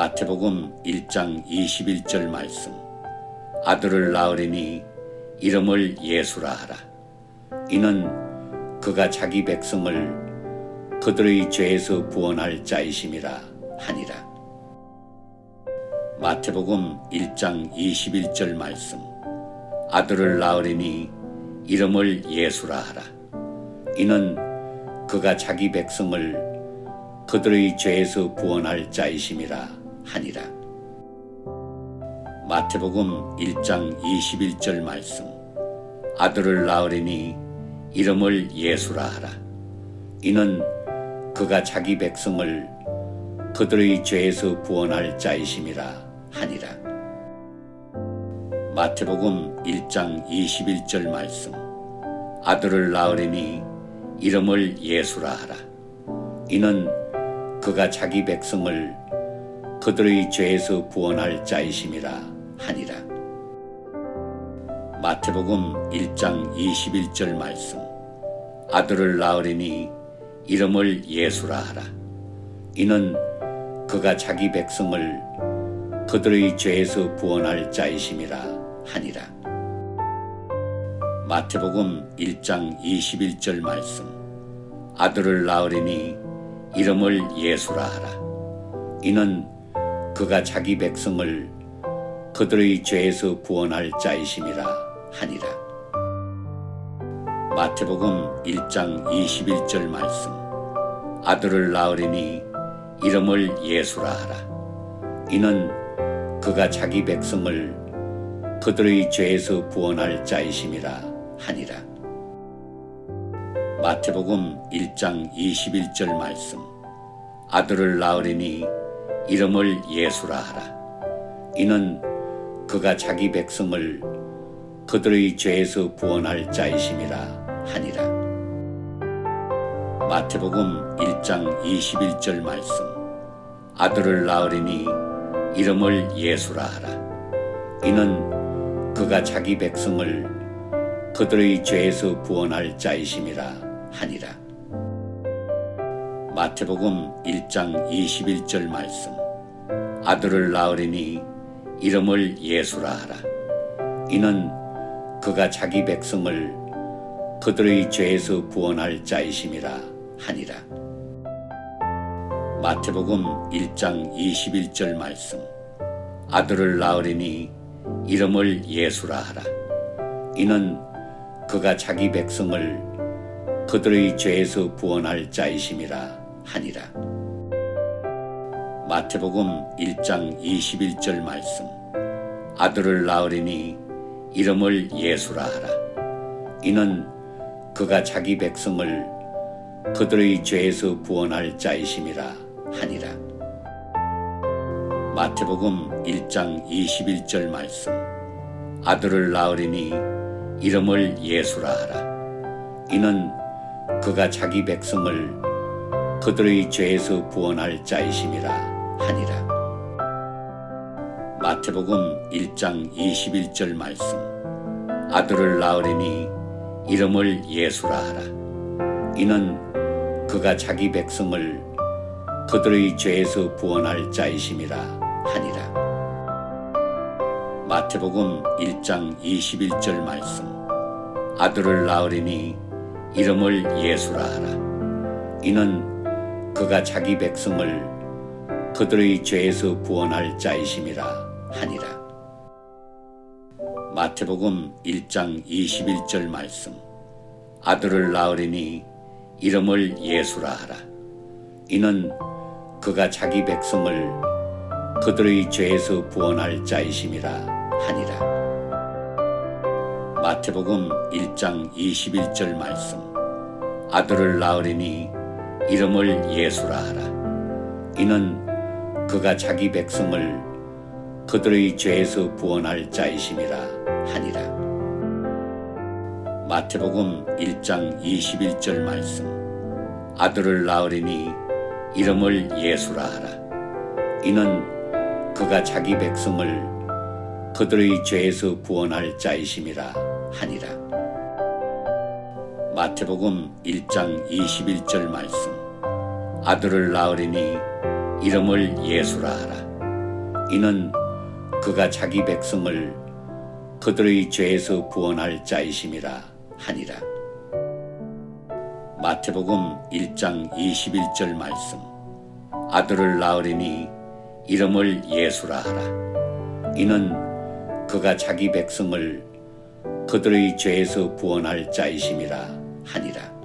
마태복음 1장 21절 말씀. 아들을 낳으리니 이름을 예수라 하라. 이는 그가 자기 백성을 그들의 죄에서 구원할 자이심이라 하니라. 마태복음 1장 21절 말씀. 아들을 낳으리니 이름을 예수라 하라. 이는 그가 자기 백성을 그들의 죄에서 구원할 자이심이라 하니라. 마태복음 1장 21절 말씀 아들을 낳으리니 이름을 예수라 하라. 이는 그가 자기 백성을 그들의 죄에서 구원할 자이심이라 하니라. 마태복음 1장 21절 말씀 아들을 낳으리니 이름을 예수라 하라. 이는 그가 자기 백성을 그들의 죄에서 구원할 자이심이라 하니라. 마태복음 1장 21절 말씀 아들을 낳으리니 이름을 예수라 하라. 이는 그가 자기 백성을 그들의 죄에서 구원할 자이심이라 하니라. 마태복음 1장 21절 말씀 아들을 낳으리니 이름을 예수라 하라. 이는 그가 자기 백성을 그들의 죄에서 구원할 자이심이라 하니라. 마태복음 1장 21절 말씀 아들을 낳으리니 이름을 예수라 하라. 이는 그가 자기 백성을 그들의 죄에서 구원할 자이심이라 하니라. 마태복음 1장 21절 말씀 아들을 낳으리니 이름을 예수라 하라. 이는 그가 자기 백성을 그들의 죄에서 구원할 자이심이라 하니라. 마태복음 1장 21절 말씀. 아들을 낳으리니 이름을 예수라 하라. 이는 그가 자기 백성을 그들의 죄에서 구원할 자이심이라 하니라. 마태복음 1장 21절 말씀 아들을 낳으리니 이름을 예수라 하라. 이는 그가 자기 백성을 그들의 죄에서 구원할 자이심이라 하니라. 마태복음 1장 21절 말씀 아들을 낳으리니 이름을 예수라 하라. 이는 그가 자기 백성을 그들의 죄에서 구원할 자이심이라 하니라. 마태복음 1장 21절 말씀 아들을 낳으리니 이름을 예수라 하라. 이는 그가 자기 백성을 그들의 죄에서 구원할 자이심이라 하니라. 마태복음 1장 21절 말씀 아들을 낳으리니 이름을 예수라 하라. 이는 그가 자기 백성을 그들의 죄에서 구원할 자이심이라 하니라. 마태복음 1장 21절 말씀 아들을 낳으리니 이름을 예수라 하라. 이는 그가 자기 백성을 그들의 죄에서 구원할 자이심이라 하니라. 마태복음 1장 21절 말씀 아들을 낳으리니 이름을 예수라 하라. 이는 그가 자기 백성을 그들의 죄에서 구원할 자이심이라 하니라. 마태복음 1장 21절 말씀 아들을 낳으리니 이름을 예수라 하라. 이는 그가 자기 백성을 그들의 죄에서 구원할 자이심이라 하니라. 마태복음 1장 21절 말씀 아들을 낳으리니 이름을 예수라 하라 이는 그가 자기 백성을 그들의 죄에서 구원할 자이심이라 하니라. 마태복음 1장 21절 말씀. 아들을 낳으리니 이름을 예수라 하라. 이는 그가 자기 백성을 그들의 죄에서 구원할 자이심이라 하니라. 마태복음 1장 21절 말씀. 아들을 낳으리니 이름을 예수라 하라. 이는 그가 자기 백성을 그들의 죄에서 구원할 자이심이라 하니라. 마태복음 1장 21절 말씀. 아들을 낳으리니 이름을 예수라 하라. 이는 그가 자기 백성을 그들의 죄에서 구원할 자이심이라 하니라.